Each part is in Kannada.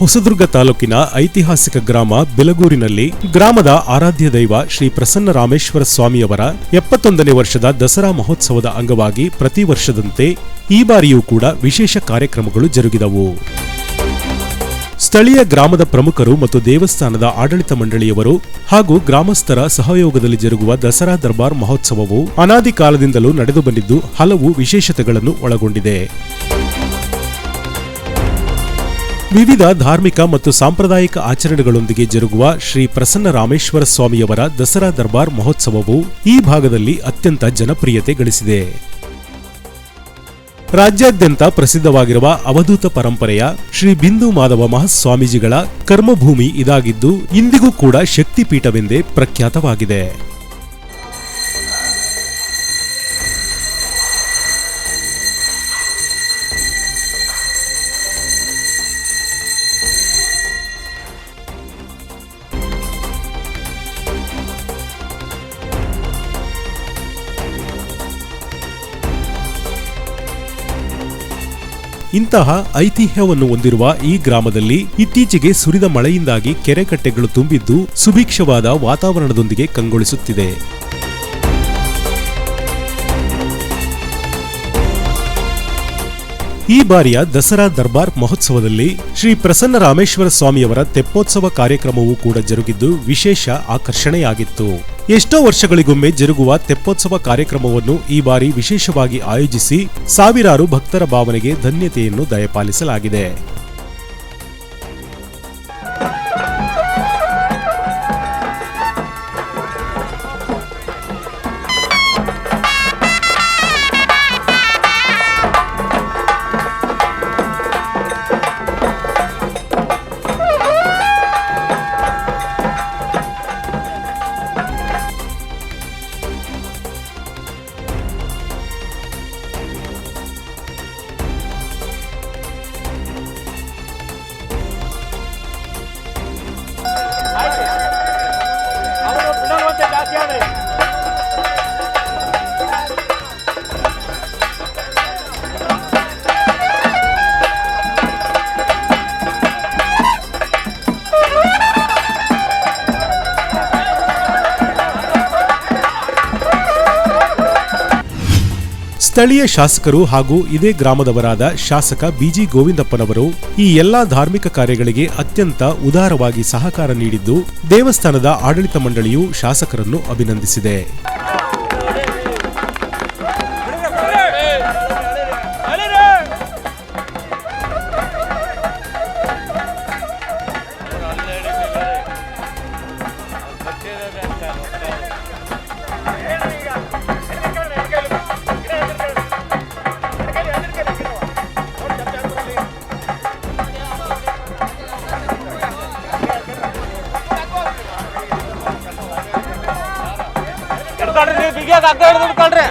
ಹೊಸದುರ್ಗ ತಾಲೂಕಿನ ಐತಿಹಾಸಿಕ ಗ್ರಾಮ ಬಿಲಗೂರಿನಲ್ಲಿ ಗ್ರಾಮದ ಆರಾಧ್ಯ ದೈವ ಶ್ರೀ ಪ್ರಸನ್ನ ರಾಮೇಶ್ವರ ಸ್ವಾಮಿಯವರ ಎಪ್ಪತ್ತೊಂದನೇ ವರ್ಷದ ದಸರಾ ಮಹೋತ್ಸವದ ಅಂಗವಾಗಿ ಪ್ರತಿ ವರ್ಷದಂತೆ ಈ ಬಾರಿಯೂ ಕೂಡ ವಿಶೇಷ ಕಾರ್ಯಕ್ರಮಗಳು ಜರುಗಿದವು. ಸ್ಥಳೀಯ ಗ್ರಾಮದ ಪ್ರಮುಖರು ಮತ್ತು ದೇವಸ್ಥಾನದ ಆಡಳಿತ ಮಂಡಳಿಯವರು ಹಾಗೂ ಗ್ರಾಮಸ್ಥರ ಸಹಯೋಗದಲ್ಲಿ ಜರುಗುವ ದಸರಾ ದರ್ಬಾರ್ ಮಹೋತ್ಸವವು ಅನಾದಿ ಕಾಲದಿಂದಲೂ ನಡೆದು ಬಂದಿದ್ದು ಹಲವು ವಿಶೇಷತೆಗಳನ್ನು ಒಳಗೊಂಡಿದೆ. ವಿವಿಧ ಧಾರ್ಮಿಕ ಮತ್ತು ಸಾಂಪ್ರದಾಯಿಕ ಆಚರಣೆಗಳೊಂದಿಗೆ ಜರುಗುವ ಶ್ರೀ ಪ್ರಸನ್ನ ರಾಮೇಶ್ವರ ಸ್ವಾಮಿಯವರ ದಸರಾ ದರ್ಬಾರ್ ಮಹೋತ್ಸವವು ಈ ಭಾಗದಲ್ಲಿ ಅತ್ಯಂತ ಜನಪ್ರಿಯತೆ ಗಳಿಸಿದೆ. ರಾಜ್ಯಾದ್ಯಂತ ಪ್ರಸಿದ್ಧವಾಗಿರುವ ಅವಧೂತ ಪರಂಪರೆಯ ಶ್ರೀ ಬಿಂದು ಮಾಧವ ಮಹಾಸ್ವಾಮೀಜಿಗಳ ಕರ್ಮಭೂಮಿ ಇದಾಗಿದ್ದು ಇಂದಿಗೂ ಕೂಡ ಶಕ್ತಿಪೀಠವೆಂದೇ ಪ್ರಖ್ಯಾತವಾಗಿದೆ. ಇಂತಹ ಐತಿಹ್ಯವನ್ನು ಹೊಂದಿರುವ ಈ ಗ್ರಾಮದಲ್ಲಿ ಇತ್ತೀಚೆಗೆ ಸುರಿದ ಮಳೆಯಿಂದಾಗಿ ಕೆರೆಕಟ್ಟೆಗಳು ತುಂಬಿದ್ದು ಸುಭಿಕ್ಷವಾದ ವಾತಾವರಣದೊಂದಿಗೆ ಕಂಗೊಳಿಸುತ್ತಿದೆ. ಈ ಬಾರಿಯ ದಸರಾ ದರ್ಬಾರ್ ಮಹೋತ್ಸವದಲ್ಲಿ ಶ್ರೀ ಪ್ರಸನ್ನ ರಾಮೇಶ್ವರ ಸ್ವಾಮಿಯವರ ತೆಪ್ಪೋತ್ಸವ ಕಾರ್ಯಕ್ರಮವೂ ಕೂಡ ಜರುಗಿದ್ದು ವಿಶೇಷ ಆಕರ್ಷಣೆಯಾಗಿತ್ತು. ಎಷ್ಟೋ ವರ್ಷಗಳಿಗೊಮ್ಮೆ ಜರುಗುವ ತೆಪ್ಪೋತ್ಸವ ಕಾರ್ಯಕ್ರಮವನ್ನು ಈ ಬಾರಿ ವಿಶೇಷವಾಗಿ ಆಯೋಜಿಸಿ ಸಾವಿರಾರು ಭಕ್ತರ ಭಾವನೆಗೆ ಧನ್ಯತೆಯನ್ನು ದಯಪಾಲಿಸಲಾಗಿದೆ. ಸ್ಥಳೀಯ ಶಾಸಕರು ಹಾಗೂ ಇದೇ ಗ್ರಾಮದವರಾದ ಶಾಸಕ ಬಿಜಿ ಗೋವಿಂದಪ್ಪನವರು ಈ ಎಲ್ಲಾ ಧಾರ್ಮಿಕ ಕಾರ್ಯಗಳಿಗೆ ಅತ್ಯಂತ ಉದಾರವಾಗಿ ಸಹಕಾರ ನೀಡಿದ್ದು ದೇವಸ್ಥಾನದ ಆಡಳಿತ ಮಂಡಳಿಯು ಶಾಸಕರನ್ನು ಅಭಿನಂದಿಸಿದೆ. ನೀವು ಹಿಡ್ದು ಹಿಡ್ಕೊಳ್ರಿ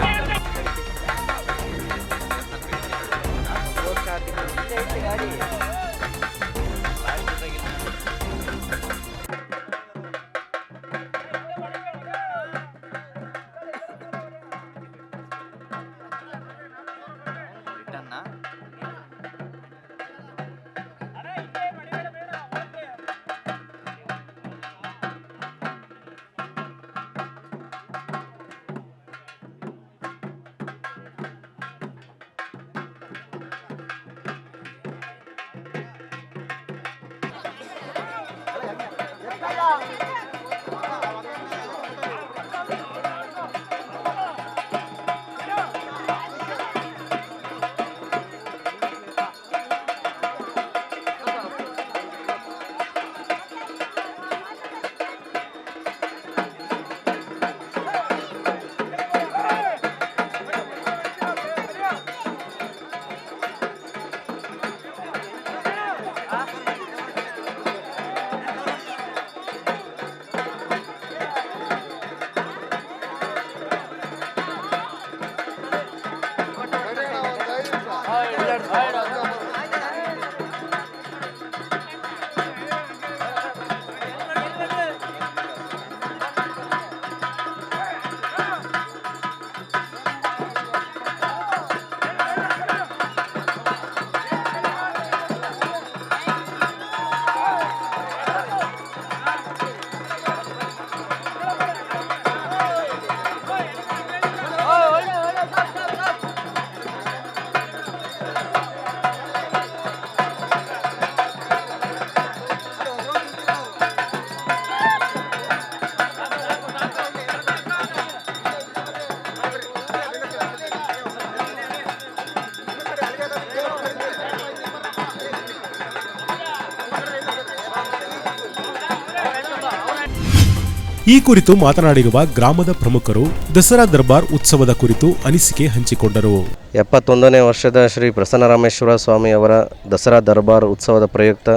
ಈ ಕುರಿತು ಮಾತನಾಡಿರುವ ಗ್ರಾಮದ ಪ್ರಮುಖರು ದಸರಾ ದರ್ಬಾರ್ ಉತ್ಸವದ ಕುರಿತು ಅನಿಸಿಕೆ ಹಂಚಿಕೊಂಡರು. ಎಪ್ಪತ್ತೊಂದನೇ ವರ್ಷದ ಶ್ರೀ ಪ್ರಸನ್ನರಾಮೇಶ್ವರ ಸ್ವಾಮಿಯವರ ದಸರಾ ದರ್ಬಾರ್ ಉತ್ಸವದ ಪ್ರಯುಕ್ತ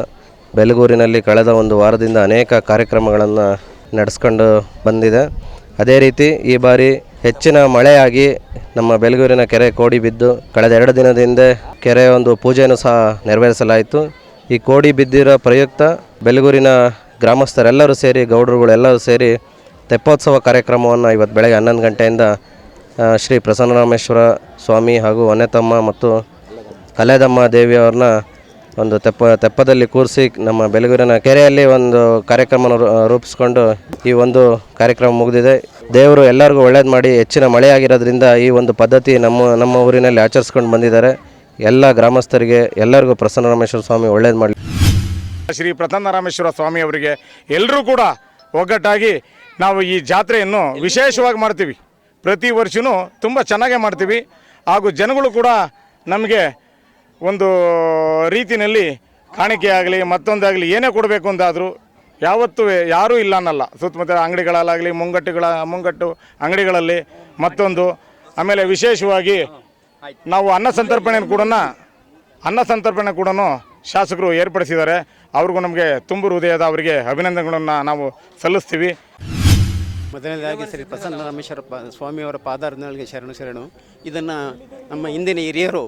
ಬೆಲಗೂರಿನಲ್ಲಿ ಕಳೆದ ಒಂದು ವಾರದಿಂದ ಅನೇಕ ಕಾರ್ಯಕ್ರಮಗಳನ್ನು ನಡೆಸ್ಕೊಂಡು ಬಂದಿದೆ. ಅದೇ ರೀತಿ ಈ ಬಾರಿ ಹೆಚ್ಚಿನ ಮಳೆಯಾಗಿ ನಮ್ಮ ಬೆಲಗೂರಿನ ಕೆರೆ ಕೋಡಿ ಬಿದ್ದು ಕಳೆದ ಎರಡು ದಿನದಿಂದ ಕೆರೆಯ ಕೆರೆ ಒಂದು ಪೂಜೆಯನ್ನು ಸಹ ನೆರವೇರಿಸಲಾಯಿತು. ಈ ಕೋಡಿ ಬಿದ್ದಿರೋ ಪ್ರಯುಕ್ತ ಬೆಲಗೂರಿನ ಗ್ರಾಮಸ್ಥರೆಲ್ಲರೂ ಸೇರಿ, ಗೌಡರುಗಳೆಲ್ಲರೂ ಸೇರಿ ತೆಪ್ಪೋತ್ಸವ ಕಾರ್ಯಕ್ರಮವನ್ನು ಇವತ್ತು ಬೆಳಗ್ಗೆ ಹನ್ನೊಂದು ಗಂಟೆಯಿಂದ ಶ್ರೀ ಪ್ರಸನ್ನರಾಮೇಶ್ವರ ಸ್ವಾಮಿ ಹಾಗೂ ಒನೆತಮ್ಮ ಮತ್ತು ಕಲೆದಮ್ಮ ದೇವಿಯವ್ರನ್ನ ಒಂದು ತೆಪ್ಪ, ತೆಪ್ಪದಲ್ಲಿ ಕೂರಿಸಿ ನಮ್ಮ ಬೆಲಗೂರಿನ ಕೆರೆಯಲ್ಲಿ ಒಂದು ಕಾರ್ಯಕ್ರಮ ರೂಪಿಸ್ಕೊಂಡು ಈ ಒಂದು ಕಾರ್ಯಕ್ರಮ ಮುಗಿದಿದೆ. ದೇವರು ಎಲ್ಲರಿಗೂ ಒಳ್ಳೇದು ಮಾಡಿ, ಹೆಚ್ಚಿನ ಮಳೆಯಾಗಿರೋದ್ರಿಂದ ಈ ಒಂದು ಪದ್ಧತಿ ನಮ್ಮ ನಮ್ಮ ಊರಿನಲ್ಲಿ ಆಚರಿಸ್ಕೊಂಡು ಬಂದಿದ್ದಾರೆ. ಎಲ್ಲ ಗ್ರಾಮಸ್ಥರಿಗೆ, ಎಲ್ಲರಿಗೂ ಪ್ರಸನ್ನರಾಮೇಶ್ವರ ಸ್ವಾಮಿ ಒಳ್ಳೇದು ಮಾಡಲಿ. ಶ್ರೀ ಪ್ರಥಮನಾರಾಮೇಶ್ವರ ಸ್ವಾಮಿ ಅವರಿಗೆ ಎಲ್ಲರೂ ಕೂಡ ಒಗ್ಗಟ್ಟಾಗಿ ನಾವು ಈ ಜಾತ್ರೆಯನ್ನು ವಿಶೇಷವಾಗಿ ಮಾಡ್ತೀವಿ. ಪ್ರತಿ ವರ್ಷವೂ ತುಂಬ ಚೆನ್ನಾಗೇ ಮಾಡ್ತೀವಿ. ಹಾಗೂ ಜನಗಳು ಕೂಡ ನಮಗೆ ಒಂದು ರೀತಿಯಲ್ಲಿ ಕಾಣಿಕೆ ಆಗಲಿ ಮತ್ತೊಂದಾಗಲಿ ಏನೇ ಕೊಡಬೇಕು ಅಂತಾದರೂ ಯಾವತ್ತೂ ಯಾರೂ ಇಲ್ಲ ಅನ್ನಲ್ಲ. ಸುತ್ತಮುತ್ತ ಅಂಗಡಿಗಳಲ್ಲಾಗಲಿ, ಮುಂಗಟ್ಟುಗಳ, ಮುಂಗಟ್ಟು ಅಂಗಡಿಗಳಲ್ಲಿ ಮತ್ತೊಂದು. ಆಮೇಲೆ ವಿಶೇಷವಾಗಿ ನಾವು ಅನ್ನ ಸಂತರ್ಪಣೆ ಕೂಡ ಅನ್ನ ಸಂತರ್ಪಣೆ ಕೂಡ ಶಾಸಕರು ಏರ್ಪಡಿಸಿದ್ದಾರೆ. ಅವ್ರಿಗೂ ನಮಗೆ ತುಂಬು ಹೃದಯದ ಅವರಿಗೆ ಅಭಿನಂದನೆಗಳನ್ನು ನಾವು ಸಲ್ಲಿಸ್ತೀವಿ. ಮೊದಲನೇದಾಗಿ ಶ್ರೀ ಪ್ರಸನ್ನ ರಮೇಶ್ವರ ಸ್ವಾಮಿಯವರ ಪಾದಾರ್ಧನೆಗಳಿಗೆ ಶರಣು ಶರಣು. ಇದನ್ನು ನಮ್ಮ ಹಿಂದಿನ ಹಿರಿಯರು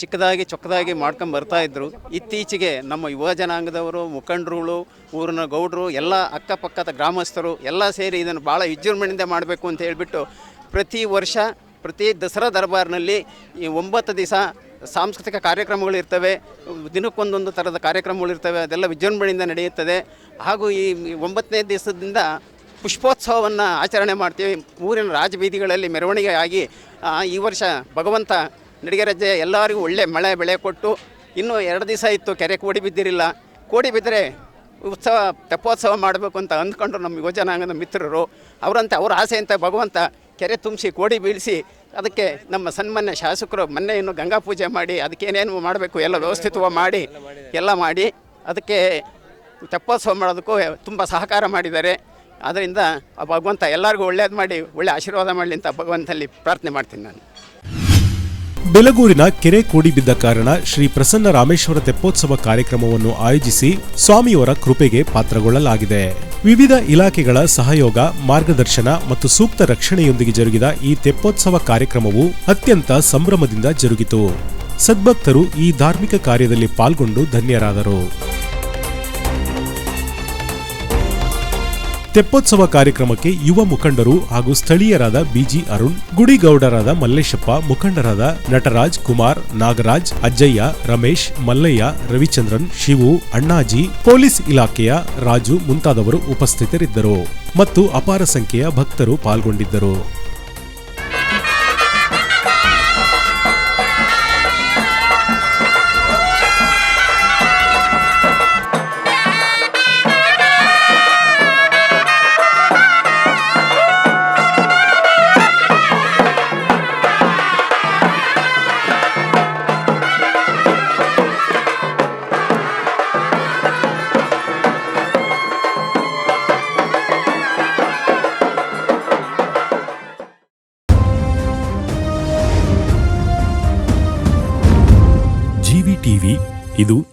ಚಿಕ್ಕದಾಗಿ ಚೊಕ್ಕದಾಗಿ ಮಾಡ್ಕೊಂಡು ಬರ್ತಾ ಇದ್ರು. ಇತ್ತೀಚೆಗೆ ನಮ್ಮ ಯುವ ಜನಾಂಗದವರು, ಮುಖಂಡರುಗಳು, ಊರಿನ ಗೌಡರು, ಎಲ್ಲ ಅಕ್ಕಪಕ್ಕದ ಗ್ರಾಮಸ್ಥರು, ಎಲ್ಲ ಸೇರಿ ಇದನ್ನು ಭಾಳ ವಿಜೃಂಭಣೆಯಿಂದ ಮಾಡಬೇಕು ಅಂತ ಹೇಳಿಬಿಟ್ಟು ಪ್ರತಿ ವರ್ಷ, ಪ್ರತಿ ದಸರಾ ದರ್ಬಾರ್ನಲ್ಲಿ ಈ ಒಂಬತ್ತು ದಿವಸ ಸಾಂಸ್ಕೃತಿಕ ಕಾರ್ಯಕ್ರಮಗಳು ಇರ್ತವೆ, ದಿನಕ್ಕೊಂದೊಂದು ಥರದ ಕಾರ್ಯಕ್ರಮಗಳು ಇರ್ತವೆ, ಅದೆಲ್ಲ ವಿಜೃಂಭಣೆಯಿಂದ ನಡೆಯುತ್ತದೆ. ಹಾಗೂ ಈ ಒಂಬತ್ತನೇ ದಿವಸದಿಂದ ಪುಷ್ಪೋತ್ಸವವನ್ನು ಆಚರಣೆ ಮಾಡ್ತೀವಿ. ಊರಿನ ರಾಜಬೀದಿಗಳಲ್ಲಿ ಮೆರವಣಿಗೆ ಆಗಿ ಈ ವರ್ಷ ಭಗವಂತ ನಡಿಗೆರಜ್ಜೆ ಎಲ್ಲರಿಗೂ ಒಳ್ಳೆ ಮಳೆ ಬೆಳೆ ಕೊಟ್ಟು, ಇನ್ನೂ ಎರಡು ದಿವಸ ಇತ್ತು ಕೆರೆ ಕೋಡಿ ಬಿದ್ದಿರಲಿಲ್ಲ. ಕೋಡಿ ಬಿದ್ದರೆ ಉತ್ಸವ, ತೆಪ್ಪೋತ್ಸವ ಮಾಡಬೇಕು ಅಂತ ಅಂದ್ಕೊಂಡ್ರು ನಮ್ಮ ಯುವಜನಾಂಗದ ಮಿತ್ರರು. ಅವರಂತೆ ಅವ್ರ ಆಸೆಯಂತೆ ಭಗವಂತ ಕೆರೆ ತುಂಬಿಸಿ, ಕೋಡಿ ಬೀಳಿಸಿ, ಅದಕ್ಕೆ ನಮ್ಮ ಸನ್ಮಾನ್ಯ ಶಾಸಕರು ಮೊನ್ನೆ ಇನ್ನು ಗಂಗಾ ಪೂಜೆ ಮಾಡಿ, ಅದಕ್ಕೆ ಏನೇನು ಮಾಡಬೇಕು, ಎಲ್ಲ ವ್ಯವಸ್ಥಿತವಾಗಿ ಮಾಡಿ, ಎಲ್ಲ ಮಾಡಿ, ಅದಕ್ಕೆ ತೆಪ್ಪೋತ್ಸವ ಮಾಡೋದಕ್ಕೂ ತುಂಬ ಸಹಕಾರ ಮಾಡಿದ್ದಾರೆ. ಅದರಿಂದ ಆ ಭಗವಂತ ಎಲ್ಲರಿಗೂ ಒಳ್ಳೇದು ಮಾಡಿ, ಒಳ್ಳೆ ಆಶೀರ್ವಾದ ಮಾಡಲಿ ಅಂತ ಭಗವಂತಲ್ಲಿ ಪ್ರಾರ್ಥನೆ ಮಾಡ್ತೀನಿ ನಾನು. ಬೆಲಗೂರಿನ ಕೆರೆ ಕೂಡಿ ಬಿದ್ದ ಕಾರಣ ಶ್ರೀ ಪ್ರಸನ್ನ ರಾಮೇಶ್ವರ ತೆಪ್ಪೋತ್ಸವ ಕಾರ್ಯಕ್ರಮವನ್ನು ಆಯೋಜಿಸಿ ಸ್ವಾಮಿಯವರ ಕೃಪೆಗೆ ಪಾತ್ರಗೊಳ್ಳಲಾಗಿದೆ. ವಿವಿಧ ಇಲಾಖೆಗಳ ಸಹಯೋಗ, ಮಾರ್ಗದರ್ಶನ ಮತ್ತು ಸೂಕ್ತ ರಕ್ಷಣೆಯೊಂದಿಗೆ ಜರುಗಿದ ಈ ತೆಪ್ಪೋತ್ಸವ ಕಾರ್ಯಕ್ರಮವು ಅತ್ಯಂತ ಸಂಭ್ರಮದಿಂದ ಜರುಗಿತು. ಸದ್ಭಕ್ತರು ಈ ಧಾರ್ಮಿಕ ಕಾರ್ಯದಲ್ಲಿ ಪಾಲ್ಗೊಂಡು ಧನ್ಯರಾದರು. ತೆಪ್ಪೋತ್ಸವ ಕಾರ್ಯಕ್ರಮಕ್ಕೆ ಯುವ ಮುಖಂಡರು ಹಾಗೂ ಸ್ಥಳೀಯರಾದ ಬಿಜಿ ಅರುಣ್, ಗುಡಿಗೌಡರಾದ ಮಲ್ಲೇಶಪ್ಪ, ಮುಖಂಡರಾದ ನಟರಾಜ್ ಕುಮಾರ್, ನಾಗರಾಜ್, ಅಜ್ಜಯ್ಯ, ರಮೇಶ್, ಮಲ್ಲಯ್ಯ, ರವಿಚಂದ್ರನ್, ಶಿವು, ಅಣ್ಣಾಜಿ, ಪೊಲೀಸ್ ಇಲಾಖೆಯ ರಾಜು ಮುಂತಾದವರು ಉಪಸ್ಥಿತರಿದ್ದರು ಮತ್ತು ಅಪಾರ ಸಂಖ್ಯೆಯ ಭಕ್ತರು ಪಾಲ್ಗೊಂಡಿದ್ದರು.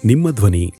ನಿಮ್ಮ ಧ್ವನಿ